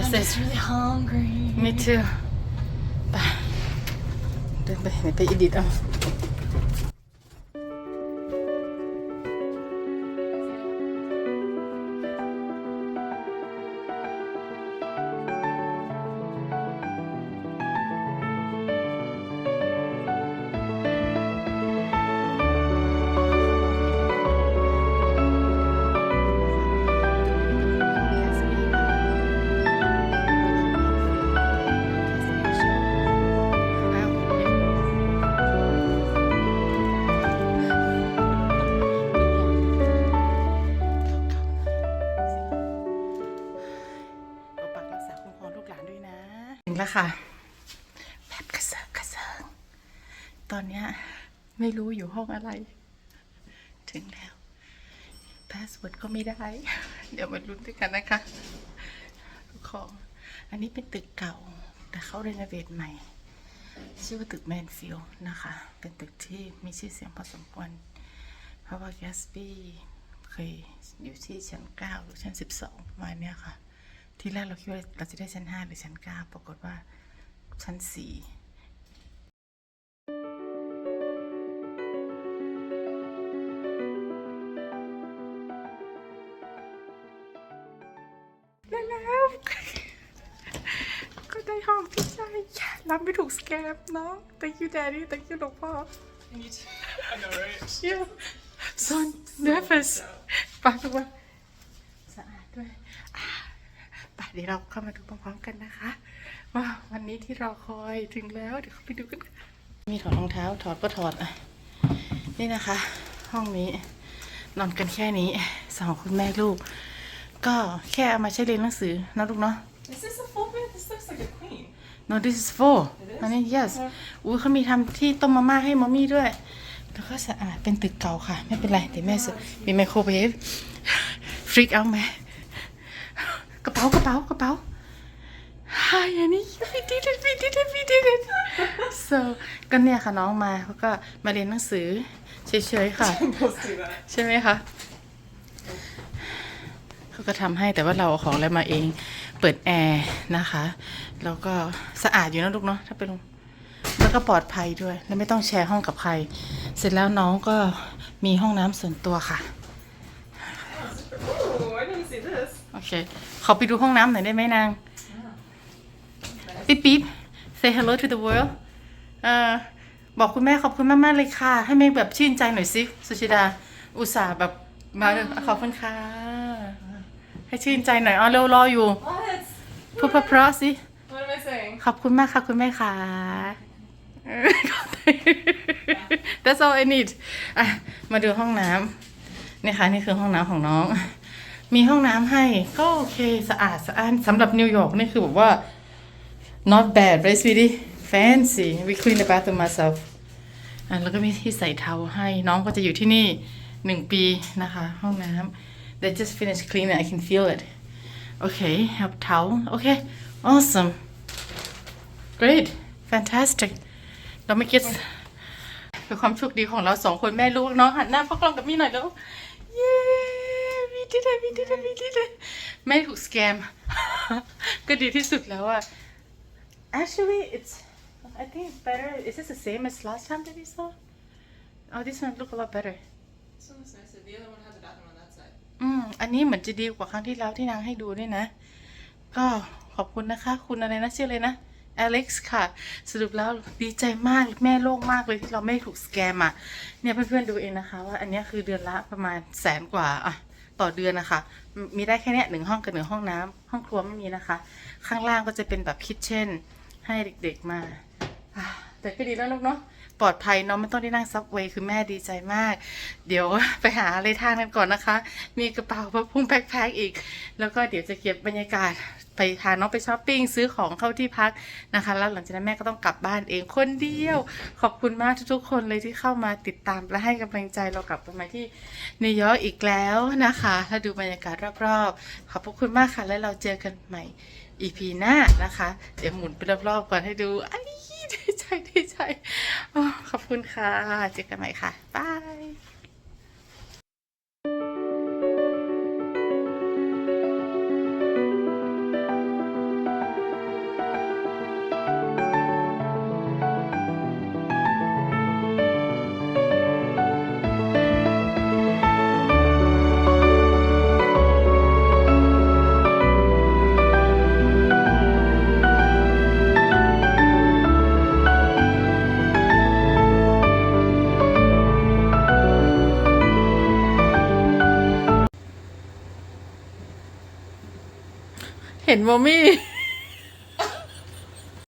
That's I'm it just really hungry. Me too ไปเดินไค่ะ แบบกระเซิงกระเซิงตอนเนี้ยไม่รู้อยู่ห้องอะไร ถึงแล้วพาสเวิร์ดก็ไม่ได้ เดี๋ยวมาลุ้นด้วยกันนะคะทุกของ อันนี้เป็นตึกเก่า แต่เขาเรโนเวทใหม่ ชื่อว่าตึกแมนฟิลนะคะ เป็นตึกที่มีชื่อเสียงพอสมควร เพราะว่าแกสปี้เคยอยู่ที่ชั้นเก้าหรือชั้นสิบสองประมาณนี้ค่ะ ที่แรกเราคิดว่าเราจะได้ชั้นห้าหรือชั้นเก้าปรากฏว่าชั้นสี่แล้วแล้วก็ได้ห้องที่ใช่รับไม่ถูกสแกมเนาะ thank you daddy thank you หลวงพ่อ I know, right? Yeah. So nervous ปากทุกวันสะอาดด้วยอะ ไปเดี๋ยวเราเข้ามาดูพร้อมๆกันนะคะว่าวันนี้ที่เราคอยถึงแล้วเดี๋ยวเข้าไปดูกันค่ะมีถอดรองเท้าถอดก็ถอดอะนี่นะคะ ห้องนี้นอนกันแค่นี้สองคุณแม่ลูก ก็แค่เอามาใช้เรียนหนังสือนะลูกเนาะ Is this a full bed? This looks like a queen. No this is for อันนี้ yes อุ้ยเขามีทำที่ต้มมาม่าให้มอมมี่ด้วย แล้วก็สะอาดเป็นตึกเก่าค่ะ ไม่เป็นไรเดี๋ยวแม่ซื้อมีไมโครเวฟฟริกเอาไหม กระเป๋ากระเป๋ากระเป๋า Hi อันนี้ we did it we did it we did it so ก็เนี่ยค่ะน้องมาเขาก็มาเรียนหนังสือเฉยๆค่ะ Let's do that. ใช่ไหมคะเขาก็ทำให้แต่ว่าเราเอาของอะไรมาเอง เปิดแอร์นะคะ แล้วก็สะอาดอยู่นะลูกเนาะถ้าเป็นแล้วก็ปลอดภัยด้วย แล้วไม่ต้องแชร์ห้องกับใคร เสร็จแล้วน้องก็มีห้องน้ำส่วนตัวค่ะ Ooh, I didn't see this. โอเค ขอไปดูห้องน้ำหน่อยได้ไหมนาง ปิ๊บปิ๊บ say hello to the world เอ่อบอกคุณแม่ขอบคุณมาก ๆ เลยค่ะ ให้แม่แบบชื่นใจหน่อยสิ สุชิดา อุตส่าห์แบบมาขอบคุณค่ะ ให้ชื่นใจหน่อยอ๋อเร็วรออยู่ What? พูดเพราะๆสิ What am I saying? ขอบคุณมากค่ะ คุณแม่ค่ะ That's all I need อะ มาดูห้องน้ำเนี่ยค่ะนี่คือห้องน้ำของน้อง มีห้องน้ำให้ก็โอเคสะอาดสะอ้านสำหรับนิวยอร์กนี่คือแบบว่า not bad right sweetie fancy we clean the bathroom myself อะแล้วก็มีที่ใส่เทาให้น้องก็จะอยู่ที่นี่หนึ่งปีนะคะ ห้องน้ำ they just finished cleaning I can feel it okay have towel okay awesome great fantastic เราไม่คิดเป็นความโชคดีของเราสองคนแม่ลูกเนาะหันหน้าพักกล้องกับมี่หน่อยแล้ว เย้มีดีเลยมีดีเลยมีดีเลยไม่ถูกสแกม ก็ดีที่สุดแล้วอะ actually it's I think it's better is this the same as last time that we saw oh this one look a lot better This one was nicer. The other one had the bathroom on that side. อืมอันนี้เหมือนจะดีกว่าครั้งที่แล้วที่นางให้ดูด้วยนะ ก็ขอบคุณนะคะ คุณอะไรนะชื่อเลยนะ อเล็กซ์ค่ะ สรุปแล้วดีใจมากแม่โล่งมากเลยที่เราไม่ถูกสแกมอะ เนี่ยเพื่อนๆดูเองนะคะ ว่าอันนี้คือเดือนละประมาณแสนกว่าอะต่อเดือนนะคะ มีได้แค่เนี้ยหนึ่งห้องกับหนึ่งห้องน้ำห้องครัวไม่มีนะคะ ข้างล่างก็จะเป็นแบบคิทเช่น ให้เด็กๆมาแต่ก็ดีแล้วลูกเนาะ ปลอดภัยเนาะไม่ต้องได้นั่งซับเวย์คือแม่ดีใจมาก เดี๋ยวไปหาอะไรทานกันก่อนนะคะ มีกระเป๋าพะพุงแพ็คแพ็คอีก แล้วก็เดี๋ยวจะเก็บบรรยากาศไปพาน้องไปช้อปปิ้งซื้อของเข้าที่พักนะคะ แล้วหลังจากนั้นแม่ก็ต้องกลับบ้านเองคนเดียว ขอบคุณมากทุกๆ คนเลยที่เข้ามาติดตามและให้กำลังใจเรากลับมาที่นิวยอร์กอีกแล้วนะคะถ้าดูบรรยากาศรอบๆ ขอบคุณมากค่ะ แล้วเราเจอกันใหม่ EP หน้านะคะ เดี๋ยวหมุนไปรอบๆก่อนให้ดูอันนี้ดีใจดีใจ ขอบคุณค่ะ เจอกันใหม่ค่ะ บ๊าย เห็นมอมี่